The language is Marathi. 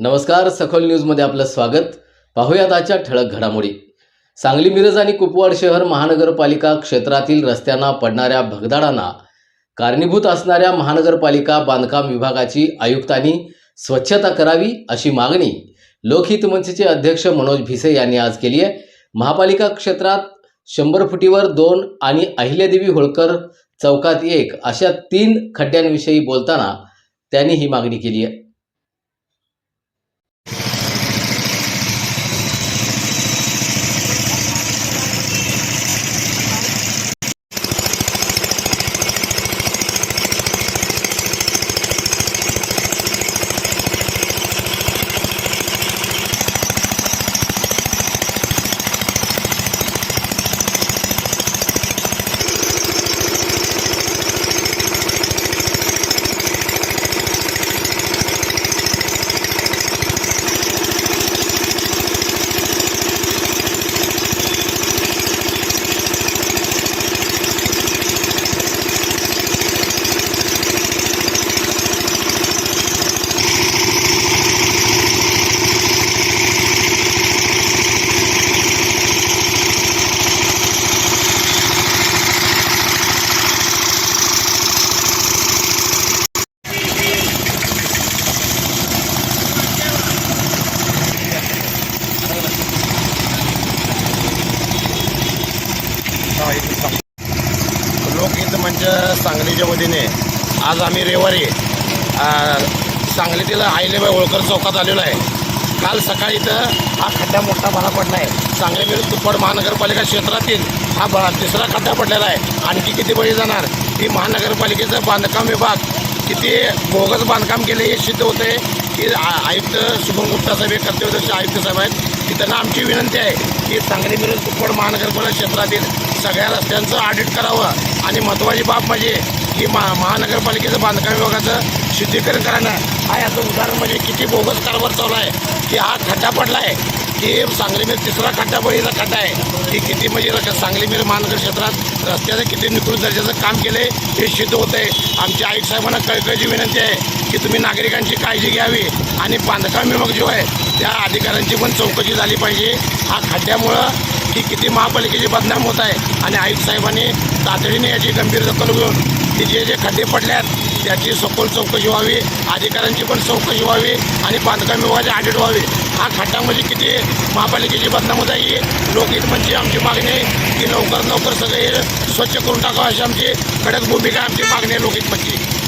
नमस्कार सखोल न्यूजमध्ये आपलं स्वागत. पाहुयात आजच्या ठळक घडामोडी. सांगली मिरज आणि कुपवाड शहर महानगरपालिका क्षेत्रातील रस्त्यांना पडणाऱ्या भगदाडांना कारणीभूत असणाऱ्या महानगरपालिका बांधकाम विभागाची आयुक्तांनी स्वच्छता करावी अशी मागणी लोकहित मंचचे अध्यक्ष मनोज भिसे यांनी आज केली आहे. महापालिका क्षेत्रात शंभर फुटीवर दोन आणि अहिल्यादेवी होळकर चौकात एक अशा तीन खड्ड्यांविषयी बोलताना त्यांनी ही मागणी केली आहे. लोकहित मंच म्हणजे सांगलीच्या वतीने. आज आम्ही रविवारी सांगलीतील आईलेबाई होळकर चौकात आलेलो आहे. काल सकाळी इथं हा खड्डा मोठा भरा पडला आहे. सांगली विरुद्ध तुपड महानगरपालिका क्षेत्रातील हा तिसरा खड्डा पडलेला आहे. आणखी किती बळी जाणार? ही महानगरपालिकेचं बांधकाम विभाग किती बोगस बांधकाम केले हे सिद्ध होते की आयुक्त शुभम गुप्ता साहेब हे कर्तव्यदक्ष आयुक्त साहेब आहेत. की त्यांना आमची विनंती आहे की सांगली मिरज तुपड महानगरपालिका क्षेत्रातील सगळ्या रस्त्यांचं ऑडिट करावं. आणि महत्त्वाची बाब म्हणजे की महा महानगरपालिकेचं बांधकाम विभागाचं शुद्धीकरण करणं हा याचं उदाहरण म्हणजे किती बोगस कारभार चालू आहे की हा खड्डा पडला आहे की सांगलीमध्ये तिसरा खड्डा बळीचा खड्डा आहे की किती म्हणजे रस्ते- सांगली मिर महानगर क्षेत्रात रस्त्याचं किती निकृष्ट दर्जाचं काम केलं आहे हे सिद्ध होतं आहे आमच्या आयुक्त साहेबांना कळकळीची विनंती आहे की तुम्ही नागरिकांची काळजी घ्यावी आणि बांधकाम विभाग जो आहे त्या अधिकाऱ्यांची पण चौकशी झाली पाहिजे. हा खड्ड्यामुळं की किती महापालिकेची बदनाम होत आहे आणि आयुक्त साहेबांनी तातडीने याची गंभीर दखल घेऊन की जे जे खड्डे पडले आहेत त्याची सखोल चौकशी व्हावी अधिकाऱ्यांची पण चौकशी व्हावी आणि बांधकाम विभागाची ऑडिट व्हावी. हा खड्डा म्हणजे किती महापालिकेची बदनामत आहे लोकहित म्हणजे आमची मागणी आहे की लवकर लवकर सगळे स्वच्छ करून टाकावं अशी आमची कडक भूमिका आमची मागणी आहे लोकहित म्हणजे